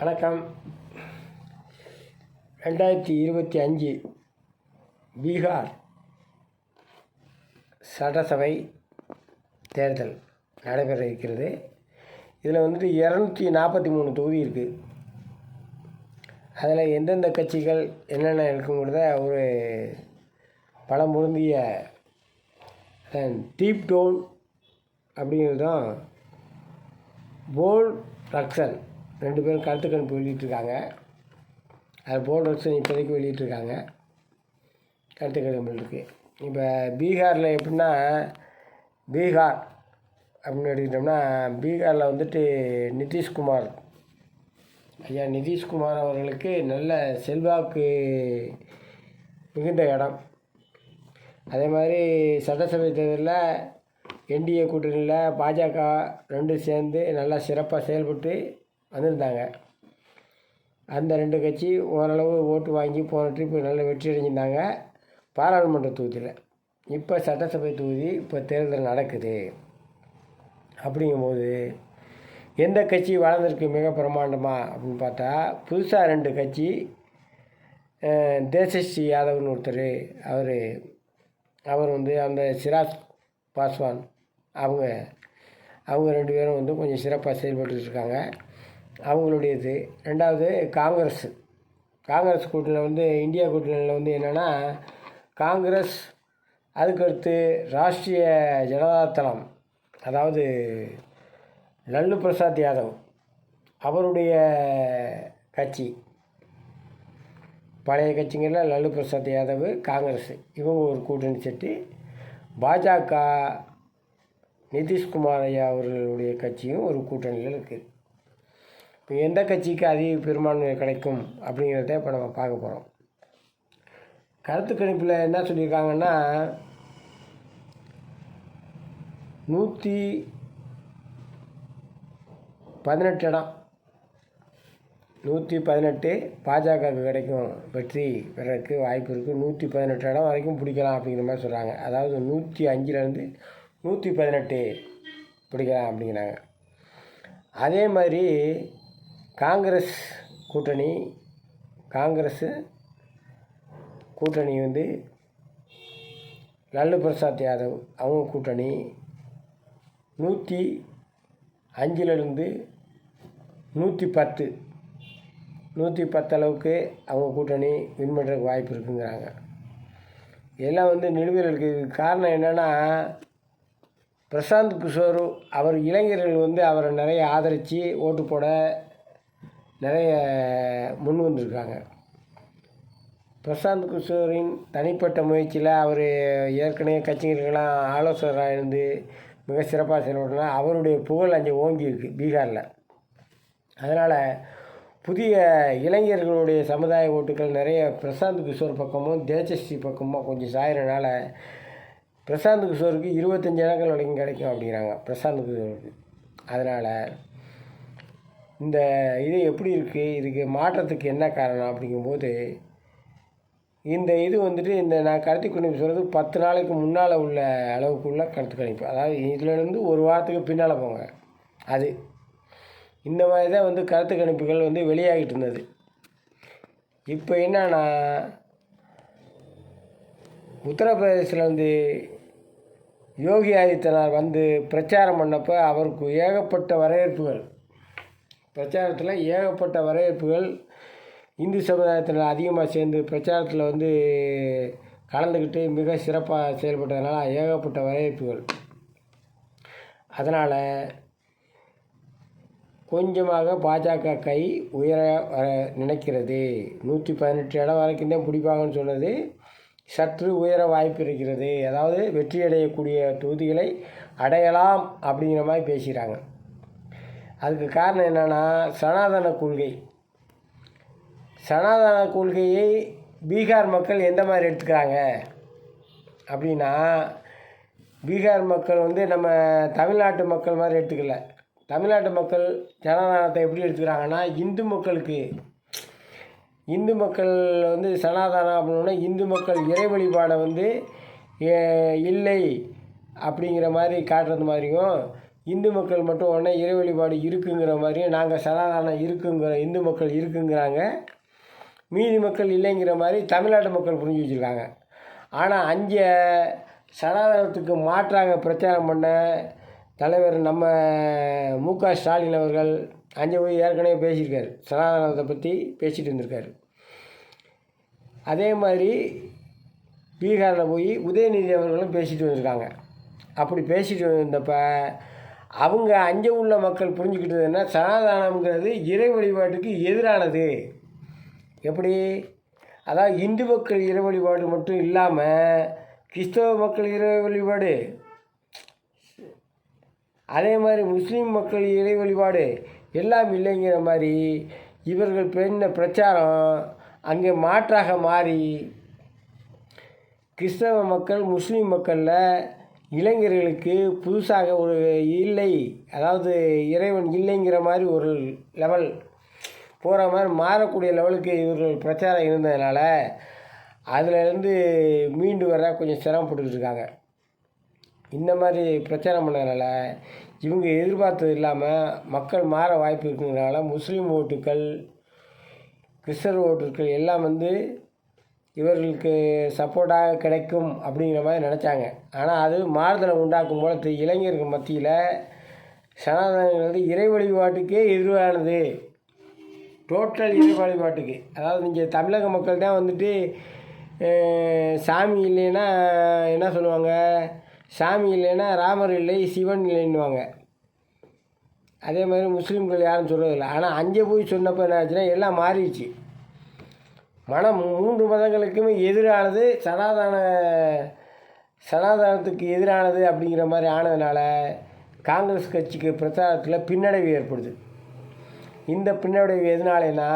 வணக்கம். ரெண்டாயிரத்தி இருபத்தி அஞ்சு பீகார் சட்டசபை தேர்தல் நடைபெற இருக்கிறது. இதில் வந்துட்டு இரநூத்தி நாற்பத்தி மூணு தொகுதி இருக்குது அதில் எந்தெந்த கட்சிகள் என்னென்ன இருக்குங்கிறத ஒரு பலம் பொருந்திய டீப் டோன் அப்படிங்கிறதும் போல் ரக்ஷன் ரெண்டு பேரும் கருத்து கணிப்பு வெளியிட்ருக்காங்க அது போல் இப்போதைக்கு வெளியிட்டிருக்காங்க. கருத்து கணிப்பு இருக்குது இப்போ பீகாரில் எப்படின்னா பீகார் அப்படின்னு எடுத்துக்கிட்டோம்னா பீகாரில் வந்துட்டு நிதிஷ்குமார் ஐயா நிதிஷ்குமார் அவர்களுக்கு நல்ல செல்வாக்கு மிகுந்த இடம். அதே மாதிரி சட்டசபை தேர்தலில் என்டிஏ கூட்டணியில் பாஜக ரெண்டும் சேர்ந்து நல்லா சிறப்பாக செயல்பட்டு வந்திருந்தாங்க. அந்த ரெண்டு கட்சி ஓரளவு ஓட்டு வாங்கி போன ட்ரிப்பு நல்ல வெற்றி அடைஞ்சிருந்தாங்க. பாராளுமன்ற தொகுதியில். இப்போ சட்டசபை தொகுதி இப்போ தேர்தல் நடக்குது. அப்படிங்கும்போது எந்த கட்சி வளர்ந்துருக்கு மிக பிரமாண்டமாக அப்படின்னு பார்த்தா புதுசாக ரெண்டு கட்சி தேசஸ்ரீ யாதவ்னு ஒருத்தர் அவர் அவர் வந்து அந்த சிராஜ் பாஸ்வான் அவங்க அவங்க ரெண்டு பேரும் வந்து கொஞ்சம் சிறப்பாக செயல்பட்டு இருக்காங்க. அவங்களுடையது. ரெண்டாவது காங்கிரஸ். காங்கிரஸ் கூட்டணியில் வந்து இந்தியா கூட்டணியில் வந்து என்னென்னா காங்கிரஸ் அதுக்கடுத்து ராஷ்ட்ரிய ஜனதா தளம் அதாவது லல்லு பிரசாத் யாதவ் அவருடைய கட்சி. பழைய கட்சிங்களில் லல்லு பிரசாத் யாதவ் காங்கிரஸ். இவங்க ஒரு கூட்டணி செட்டு பாஜக நிதிஷ்குமார் ஐயா அவர்களுடைய கட்சியும் ஒரு கூட்டணியில் இருக்குது இப்போ எந்த கட்சிக்கு அதிக பெரும்பான்மை கிடைக்கும் அப்படிங்கிறத இப்போ நம்ம பார்க்க போகிறோம். கருத்து கணிப்பில் என்ன சொல்லியிருக்காங்கன்னா நூற்றி பதினெட்டு இடம். நூற்றி பதினெட்டு பாஜகவுக்கு கிடைக்கும் வெற்றி பெறறதுக்கு வாய்ப்பு இருக்குது நூற்றி பதினெட்டு இடம் வரைக்கும் பிடிக்கலாம் அப்படிங்கிற மாதிரி சொல்கிறாங்க அதாவது நூற்றி அஞ்சுலேருந்து நூற்றி பதினெட்டு பிடிக்கலாம் அப்படிங்கிறாங்க. அதே மாதிரி காங்கிரஸ் கூட்டணி காங்கிரஸு கூட்டணி வந்து லல்லு பிரசாத் யாதவ் அவங்க கூட்டணி நூற்றி அஞ்சிலிருந்து நூற்றி பத்து. நூற்றி பத்து அளவுக்கு அவங்க கூட்டணி வின் பண்ணுறதுக்கு வாய்ப்பு இருக்குங்கிறாங்க. இதெல்லாம் வந்து நிலுவையில் இருக்குது காரணம் என்னென்னா பிரசாந்த் கிஷோர் அவர் இளைஞர்கள் வந்து அவரை நிறைய ஆதரித்து ஓட்டு போட நிறைய முன் வந்திருக்காங்க. பிரசாந்த் கிஷோரின் தனிப்பட்ட முயற்சியில் அவர் ஏற்கனவே கட்சிகளுக்கெல்லாம் ஆலோசகராக இருந்து மிக சிறப்பாக செயல்படுனா அவருடைய புகழ் அங்கே ஓங்கி இருக்கு பீகாரில். அதனால் புதிய இளைஞர்களுடைய சமுதாய ஓட்டுகள் நிறைய பிரசாந்த் கிஷோர் பக்கமும் தேஜஸ்ரீ பக்கமும் கொஞ்சம் சாயறனால பிரசாந்த் கிஷோருக்கு இருபத்தஞ்சி இடங்கள் வரைக்கும் கிடைக்கும் அப்படிங்கிறாங்க பிரசாந்த் கிஷோருக்கு. அதனால் இந்த இது எப்படி இருக்குது இதுக்கு மாற்றத்துக்கு என்ன காரணம்? அப்படிங்கும்போது இந்த இது வந்துட்டு இந்த நான் கருத்து கணிப்பு சொல்கிறது பத்து நாளைக்கு முன்னால் உள்ள அளவுக்குள்ள கருத்து கணிப்பு. அதாவது இதுலேருந்து ஒரு வாரத்துக்கு பின்னால் போங்க. அது. இந்த மாதிரி தான் வந்து கருத்து கணிப்புகள் வந்து வெளியாகிட்டு இருந்தது. இப்போ என்னன்னா உத்தரப்பிரதேசிலேருந்து யோகி ஆதித்யநாத் வந்து பிரச்சாரம் பண்ணப்போ அவருக்கு ஏகப்பட்ட வரவேற்புகள். பிரச்சாரத்தில் ஏகப்பட்ட வரவேற்புகள் இந்து சமுதாயத்தில் அதிகமாக சேர்ந்து பிரச்சாரத்தில் வந்து கலந்துக்கிட்டு மிக சிறப்பாக செயல்பட்டதுனால ஏகப்பட்ட வரவேற்புகள். அதனால் கொஞ்சமாக பாஜக கை உயர வர நினைக்கிறது. நூற்றி பதினெட்டு இடம் வரைக்கும் தான் பிடிப்பாங்கன்னு சொன்னது சற்று உயர வாய்ப்பு இருக்கிறது. அதாவது வெற்றி அடையக்கூடிய தொகுதிகளை அடையலாம் அப்படிங்கிற மாதிரி பேசுகிறாங்க அதுக்கு காரணம் என்னென்னா சனாதன கொள்கை. சனாதன கொள்கையை பீகார் மக்கள் எந்த மாதிரி எடுத்துக்கிறாங்க? அப்படின்னா பீகார் மக்கள் வந்து நம்ம தமிழ்நாட்டு மக்கள் மாதிரி எடுத்துக்கல. தமிழ்நாட்டு மக்கள் சனாதானத்தை எப்படி எடுத்துக்கிறாங்கன்னா இந்து மக்களுக்கு. இந்து மக்கள் வந்து சனாதானம் அப்படின்னா இந்து மக்கள் இறை வழிபாடை வந்து இல்லை அப்படிங்கிற மாதிரி காட்டுறது மாதிரியும் இந்து மக்கள் மட்டும் உடனே இறை வழிபாடு இருக்குங்கிற மாதிரியும் நாங்கள் சனாதனம் இருக்குங்கிற இந்து மக்கள் இருக்குங்கிறாங்க. மீதி மக்கள் இல்லைங்கிற மாதிரி தமிழ்நாட்டு மக்கள் புரிஞ்சு வச்சுருக்காங்க. ஆனால் அங்கே சனாதனத்துக்கு மாற்றாக பிரச்சாரம் பண்ண தலைவர் நம்ம மு க ஸ்டாலின் அவர்கள் அங்கே போய் ஏற்கனவே பேசியிருக்காரு. சனாதனத்தை பற்றி பேசிகிட்டு இருந்திருக்காரு. அதே மாதிரி பீகாரில் போய் உதயநிதி அவர்களும் பேசிட்டு வந்திருக்காங்க. அப்படி பேசிட்டு வந்தப்போ அவங்க அங்கே உள்ள மக்கள் புரிஞ்சுக்கிட்டதுன்னா சனாதானம்ங்கிறது இறை வழிபாட்டுக்கு எதிரானது. எப்படி? அதாவது இந்து மக்கள் இறை வழிபாடு மட்டும் இல்லாமல் கிறிஸ்தவ மக்கள் இறை வழிபாடு. அதே மாதிரி முஸ்லீம் மக்கள் இறை வழிபாடு எல்லாம் இல்லைங்கிற மாதிரி இவர்கள் பெண்ண பிரச்சாரம் அங்கே மாற்றாக மாறி கிறிஸ்தவ மக்கள் முஸ்லீம் மக்களில் இளைஞர்களுக்கு புதுசாக ஒரு இல்லை அதாவது இறைவன் இல்லைங்கிற மாதிரி ஒரு லெவல் போகிற மாதிரி மாறக்கூடிய லெவலுக்கு இவர்கள் பிரச்சாரம் இருந்ததுனால அதிலேருந்து மீண்டு வர கொஞ்சம் சிரமப்பட்டுருக்காங்க இருக்காங்க. இந்த மாதிரி பிரச்சாரம் பண்ணதுனால இவங்க எதிர்பார்த்தது இல்லாமல் மக்கள் மாற வாய்ப்பு இருக்கிறதுனால முஸ்லீம் ஓட்டுக்கள் கிறிஸ்தவ ஓட்டுக்கள் எல்லாம் வந்து இவர்களுக்கு சப்போர்ட்டாக கிடைக்கும் அப்படிங்கிற மாதிரி நினச்சாங்க. ஆனால் அது மாறுதலை உண்டாக்கும் போல தெ- இளைஞர்கள் மத்தியில் சனாதனங்கிறது இறை வழிபாட்டுக்கே எதிரானது டோட்டல் இறை வழிபாட்டுக்கு. அதாவது இங்கே தமிழக மக்கள் தான் வந்துட்டு சாமி இல்லைன்னா என்ன சொல்லுவாங்க? சாமி இல்லைன்னா ராமர் இல்லை சிவன் இல்லைன்னுவாங்க. அதே மாதிரி முஸ்லீம்கள் யாரும் சொல்கிறதில்ல ஆனால் அங்கே போய் சொன்னப்போ என்ன ஆச்சுன்னா எல்லாம் மாறிடுச்சு. மனம் மூன்று மதங்களுக்குமே எதிரானது சனாதன சனாதனத்துக்கு எதிரானது அப்படிங்கிற மாதிரி ஆனதுனால காங்கிரஸ் கட்சிக்கு பிரச்சாரத்தில் பின்னடைவு ஏற்படுது. இந்த பின்னடைவு எதனாலேனா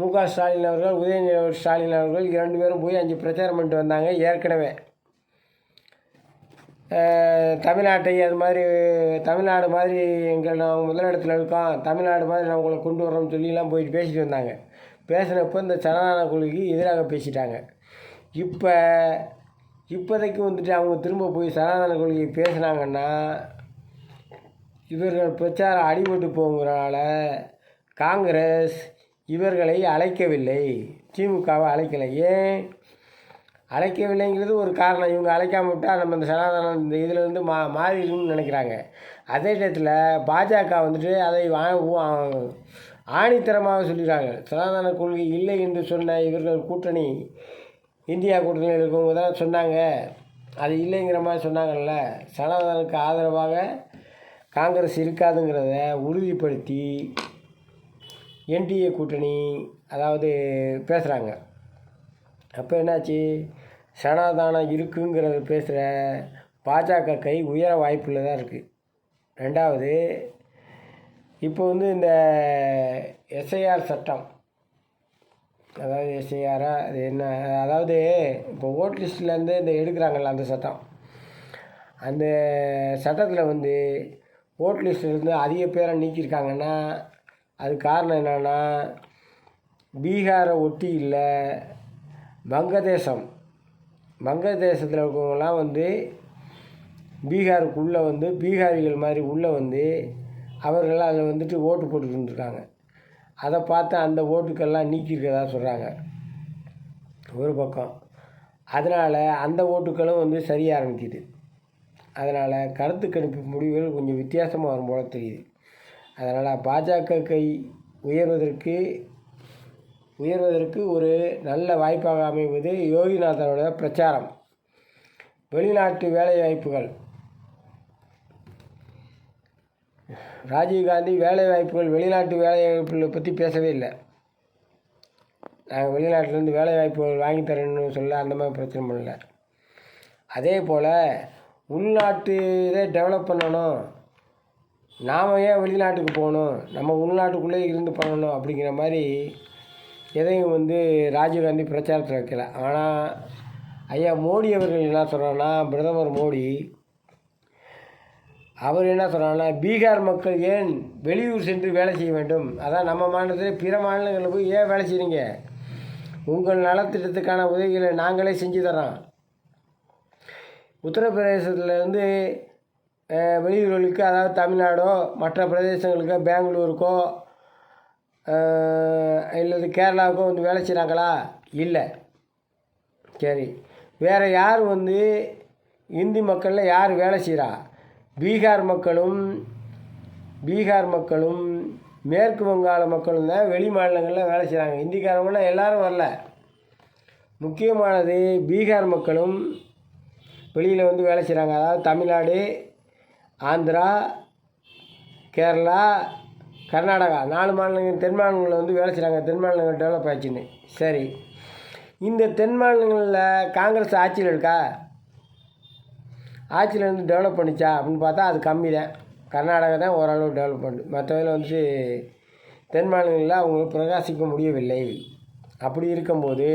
மு க ஸ்டாலின் அவர்கள் உதயநிதி ஸ்டாலின் அவர்கள் இரண்டு பேரும் போய் அஞ்சு பிரச்சாரம் பண்ணிட்டு வந்தாங்க ஏற்கனவே. தமிழ்நாட்டை அது மாதிரி தமிழ்நாடு மாதிரி எங்கள் நாங்கள் முதலிடத்தில் இருக்கோம் தமிழ்நாடு மாதிரி நான் உங்களை கொண்டு வரோம்னு சொல்லிலாம் போயிட்டு பேசிட்டு வந்தாங்க. பேசினப்போ இந்த சனாதன கொள்கைக்கு எதிராக பேசிட்டாங்க. இப்போ இப்போதைக்கு வந்துட்டு அவங்க திரும்ப போய் சனாதன கொள்கையை பேசுனாங்கன்னா இவர்கள் பிரச்சாரம் அடிபட்டு போங்கிறனால காங்கிரஸ் இவர்களை அழைக்கவில்லை. திமுகவை அழைக்கலை. ஏன்? அழைக்கவில்லைங்கிறது ஒரு காரணம். இவங்க அழைக்காம விட்டால் நம்ம இந்த சனாதனம் இந்த இதில் இருந்து மா மாறிடும்னு நினைக்கிறாங்க. அதே நேரத்தில் பாஜக வந்துட்டு அதை வாங்க ஆணித்தரமாக சொல்லிடுறாங்க சனாதன கொள்கை இல்லை என்று சொன்ன இவர்கள் கூட்டணி இந்தியா கூட்டணியில் இருக்கவங்க தான் சொன்னாங்க. அது இல்லைங்கிற மாதிரி சொன்னாங்கல்ல. சனாதனுக்கு ஆதரவாக காங்கிரஸ் இருக்காதுங்கிறத உறுதிப்படுத்தி என்டிஏ கூட்டணி அதாவது பேசுகிறாங்க அப்போ என்னாச்சு? சனாதானம் இருக்குங்கிறத பேசுகிற பாஜக கை உயர வாய்ப்பில் தான் இருக்குது ரெண்டாவது இப்போ வந்து இந்த எஸ்ஐஆர் சட்டம். அதாவது எஸ்ஐஆரா அது என்ன அதாவது இப்போ ஓட் லிஸ்ட்லேருந்து இந்த எடுக்கிறாங்கல்ல அந்த சட்டம். அந்த சட்டத்தில் வந்து ஓட் லிஸ்ட்லேருந்து அதிக பேரை நீக்கியிருக்காங்கன்னா அது காரணம் என்னென்னா பீகாரை ஒட்டி இல்லை வங்கதேசம். வங்கதேசத்தில் இருக்கவங்களாம் வந்து பீகாருக்குள்ளே வந்து பீகாரிகள் மாதிரி உள்ளே வந்து அவர்கள் அதில் வந்துட்டு ஓட்டு போட்டுட்டு இருந்திருக்காங்க அதை பார்த்து அந்த ஓட்டுக்கெல்லாம் நீக்கியிருக்கதா சொல்கிறாங்க ஒரு பக்கம். அதனால் அந்த ஓட்டுக்களும் வந்து சரிய ஆரம்பிக்குது. அதனால் கருத்து கணிப்பு முடிவுகள் கொஞ்சம் வித்தியாசமாக வரும் போல தெரியுது. அதனால் பாஜக கை உயர்வதற்கு உயர்வதற்கு ஒரு நல்ல வாய்ப்பாக அமைவது யோகிநாதனோட பிரச்சாரம். வெளிநாட்டு வேலைவாய்ப்புகள். ராஜீவ்காந்தி வேலைவாய்ப்புகள் வெளிநாட்டு வேலைவாய்ப்புகளை பற்றி பேசவே இல்லை. நாங்கள் வெளிநாட்டிலேருந்து வேலைவாய்ப்புகள் வாங்கி தரேன்னு சொல்ல அந்த மாதிரி பிரச்சனை பண்ணல. அதே போல் உள்நாட்டு இதை டெவலப் பண்ணணும். நாம் ஏன் வெளிநாட்டுக்கு போகணும்? நம்ம உள்நாட்டுக்குள்ளே இருந்து பண்ணணும் அப்படிங்கிற மாதிரி எதையும் வந்து ராஜீவ்காந்தி பிரச்சாரத்தில் வைக்கல. ஆனால் ஐயா மோடி அவர்கள் என்ன சொல்கிறோன்னா பிரதமர் மோடி அவர் என்ன சொல்கிறாங்கன்னா பீகார் மக்கள் ஏன் வெளியூர் சென்று வேலை செய்ய வேண்டும்? அதான் நம்ம மாநிலத்தில் பிற மாநிலங்களில் போய் ஏன் வேலை செய்கிறீங்க உங்கள் நலத்திட்டத்துக்கான உதவிகளை நாங்களே செஞ்சு தரோம் உத்தரப்பிரதேசத்துலேருந்து வெளியூர்களுக்கு அதாவது தமிழ்நாடோ மற்ற பிரதேசங்களுக்கோ பெங்களூருக்கோ இல்லது கேரளாவுக்கோ வந்து வேலை செய்கிறாங்களா இல்லை. சரி. வேறு யார் வந்து இந்தி மக்களில் யார் வேலை செய்கிறா பீகார் மக்களும் பீகார் மக்களும் மேற்கு வங்காள மக்களும் தான் வெளி மாநிலங்களில் வேலை செய்கிறாங்க இந்திக்காரவங்களாம் எல்லாரும் வரல. முக்கியமானது பீகார் மக்களும் வெளியில் வந்து வேலை செய்கிறாங்க அதாவது தமிழ்நாடு ஆந்திரா கேரளா கர்நாடகா நாலு மாநிலங்கள் தென் மாநிலங்களில் வந்து வேலை செய்கிறாங்க தென் மாநிலங்கள் டெவலப் ஆச்சுன்னு சரி. இந்த தென் மாநிலங்களில் காங்கிரஸ் ஆட்சியில் இருக்கா? ஆட்சியிலேருந்து டெவலப் பண்ணிச்சா அப்படின்னு பார்த்தா அது கம்மி தான் கர்நாடகா தான் ஓரளவு டெவலப் பண்ணுது மற்றதில் வந்து தென் மாநிலங்களில் அவங்க பிரகாசிக்க முடியவில்லை. அப்படி இருக்கும்போது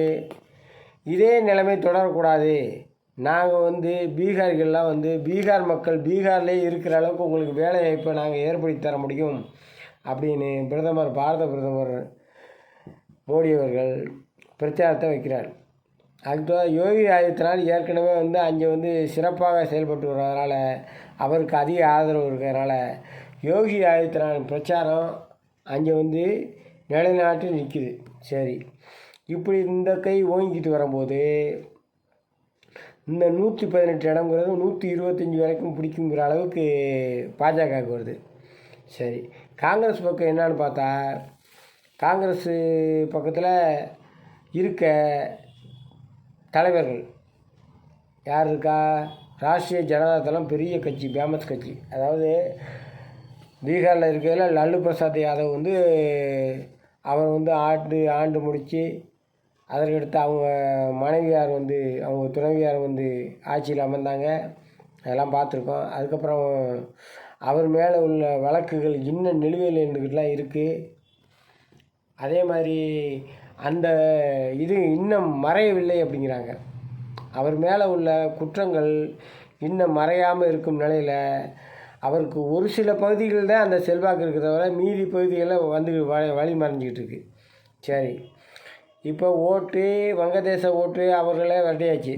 இதே நிலைமை தொடரக்கூடாது. நாங்கள் வந்து பீகார்கள்லாம் வந்து பீகார் மக்கள் பீகார்லேயே இருக்கிற அளவுக்கு உங்களுக்கு வேலை வாய்ப்பை நாங்கள் ஏற்படுத்தி தர முடியும் அப்படின்னு பிரதமர் பாரத பிரதமர் மோடி அவர்கள் பிரச்சாரத்தை வைக்கிறார். ஆக்சுவலாக யோகி ஆதித்யநாத் ஏற்கனவே வந்து அங்கே வந்து சிறப்பாக செயல்பட்டு வர்றதுனால அவருக்கு அதிக ஆதரவு இருக்கிறதுனால யோகி ஆதித்யநாத் பிரச்சாரம் அங்கே வந்து நிலைநாட்டி நிற்கிது சரி. இப்படி இந்த கை ஓங்கிக்கிட்டு வரும்போது இந்த நூற்றி பதினெட்டு இடங்கிறது நூற்றி இருபத்தஞ்சி வரைக்கும் பிடிக்குங்கிற அளவுக்கு பாஜகவுக்கு வருது. சரி. காங்கிரஸ் பக்கம் என்னான்னு பார்த்தா காங்கிரஸ் பக்கத்தில் இருக்க தலைவர்கள். யார் இருக்கா? ராஷ்ட்ரிய ஜனதா தளம் பெரிய கட்சி ஃபேமஸ் கட்சி. அதாவது பீகாரில் இருக்கிறதுல லல்லு பிரசாத் யாதவ் வந்து அவர் வந்து ஆண்டு ஆண்டு முடித்து அதற்கடுத்து அவங்க மனைவியார் வந்து அவங்க துணைவியார் வந்து ஆட்சியில் அமர்ந்தாங்க. அதெல்லாம் பார்த்துருக்கோம். அதுக்கப்புறம் அவர் மேலே உள்ள வழக்குகள் இன்னும் நிலுவையில் இருந்துக்கிட்டுலாம் இருக்குது அதே மாதிரி அந்த இது இன்னும் மறையவில்லை அப்படிங்கிறாங்க. அவர் மேலே உள்ள குற்றங்கள் இன்னும் மறையாமல் இருக்கும் நிலையில் அவருக்கு ஒரு சில பகுதிகளில் தான் அந்த செல்வாக்கு இருக்கிறத தவிர மீதி பகுதிகளில் வந்து வழி வழி மறைஞ்சிக்கிட்டு இருக்கு. சரி. இப்போ ஓட்டு வங்கதேச ஓட்டு அவர்களே விரட்டியாச்சு.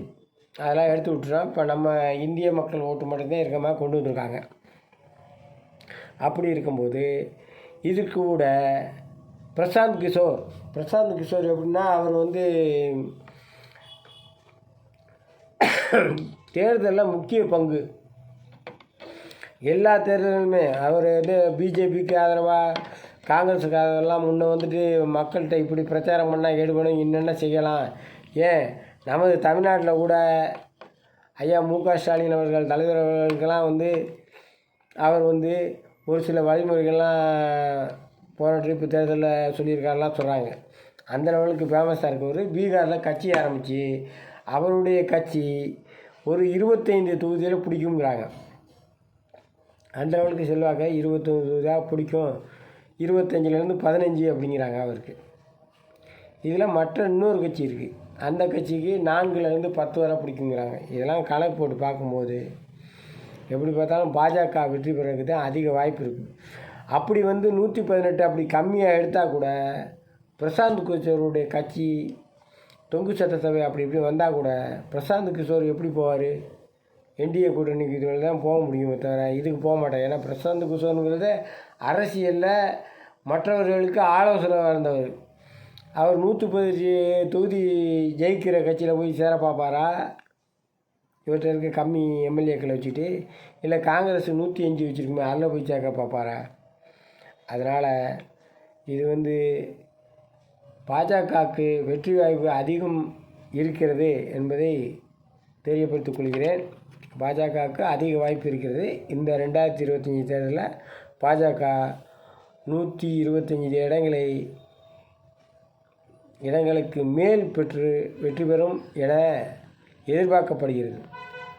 அதெல்லாம் எடுத்து விட்டுறோம் இப்போ நம்ம இந்திய மக்கள் ஓட்டு மட்டும்தான் இருக்க மாதிரி கொண்டு வந்திருக்காங்க. அப்படி இருக்கும்போது இது கூட பிரசாந்த் கிஷோர். பிரசாந்த் கிஷோர் எப்படின்னா அவர் வந்து தேர்தலில் முக்கிய பங்கு. எல்லா தேர்தலுமே அவர் வந்து பிஜேபிக்கு ஆதரவாக காங்கிரஸுக்கு ஆதரவெல்லாம் முன்னே வந்துட்டு மக்கள்கிட்ட இப்படி பிரச்சாரம் பண்ணால் எடுக்கணும் என்னென்ன செய்யலாம்? ஏன்? நமது தமிழ்நாட்டில் கூட ஐயா மு க ஸ்டாலின் அவர்கள் தலைவர் அவர்களுக்கெல்லாம் வந்து அவர் வந்து ஒரு சில வழிமுறைகள்லாம் போன ட்ரிப்பு தேர்தலில் சொல்லியிருக்காருலாம் சொல்கிறாங்க அந்த லெவலுக்கு ஃபேமஸாக இருக்கவர் பீகாரில் கட்சி ஆரம்பித்து அவருடைய கட்சி ஒரு இருபத்தைந்து தொகுதியில் பிடிக்குங்கிறாங்க அந்த லெவலுக்கு செல்வாக்க இருபத்தொன்று தொகுதியாக பிடிக்கும். இருபத்தஞ்சிலேருந்து பதினஞ்சு அப்படிங்கிறாங்க அவருக்கு. இதில் மற்ற இன்னொரு கட்சி இருக்குது அந்த கட்சிக்கு நான்குலேருந்து பத்து வரை பிடிக்குங்கிறாங்க. இதெல்லாம் கணக்கு போட்டு பார்க்கும்போது எப்படி பார்த்தாலும் பாஜக வெற்றி பெறதுக்கு தான் அதிக வாய்ப்பு இருக்குது அப்படி வந்து நூற்றி பதினெட்டு அப்படி கம்மியாக எடுத்தால் கூட பிரசாந்த் கிஷோருடைய கட்சி தொங்கு சட்டசபை அப்படி இப்படி வந்தால் கூட பிரசாந்த் கிஷோர் எப்படி போவார்? என்டிஏ கூட்டணிக்கு இதுவரை தான் போக முடியுமே தவிர இதுக்கு போக மாட்டேன் ஏன்னா பிரசாந்த் கிஷோருங்கிறது அரசியலில் மற்றவர்களுக்கு ஆலோசனை இருந்தவர். அவர் நூற்றி பதினஞ்சு தொகுதி ஜெயிக்கிற கட்சியில் போய் சேர பார்ப்பாரா? இவர்கிட்ட இருக்க கம்மி எம்எல்ஏக்களை வச்சுட்டு இல்லை காங்கிரஸ் நூற்றி அஞ்சு வச்சுருக்குமே அதில் போய் சேர்க்க பார்ப்பாரா? அதனால் இது வந்து பாஜகவுக்கு வெற்றி வாய்ப்பு அதிகம் இருக்கிறது என்பதை தெரியப்படுத்திக் கொள்கிறேன். பாஜகவுக்கு அதிக வாய்ப்பு இருக்கிறது. இந்த ரெண்டாயிரத்தி இருபத்தஞ்சி தேர்தலில் பாஜக நூற்றி இருபத்தஞ்சி இடங்களை இடங்களுக்கு மேல் பெற்று வெற்றி பெறும் என எதிர்பார்க்கப்படுகிறது.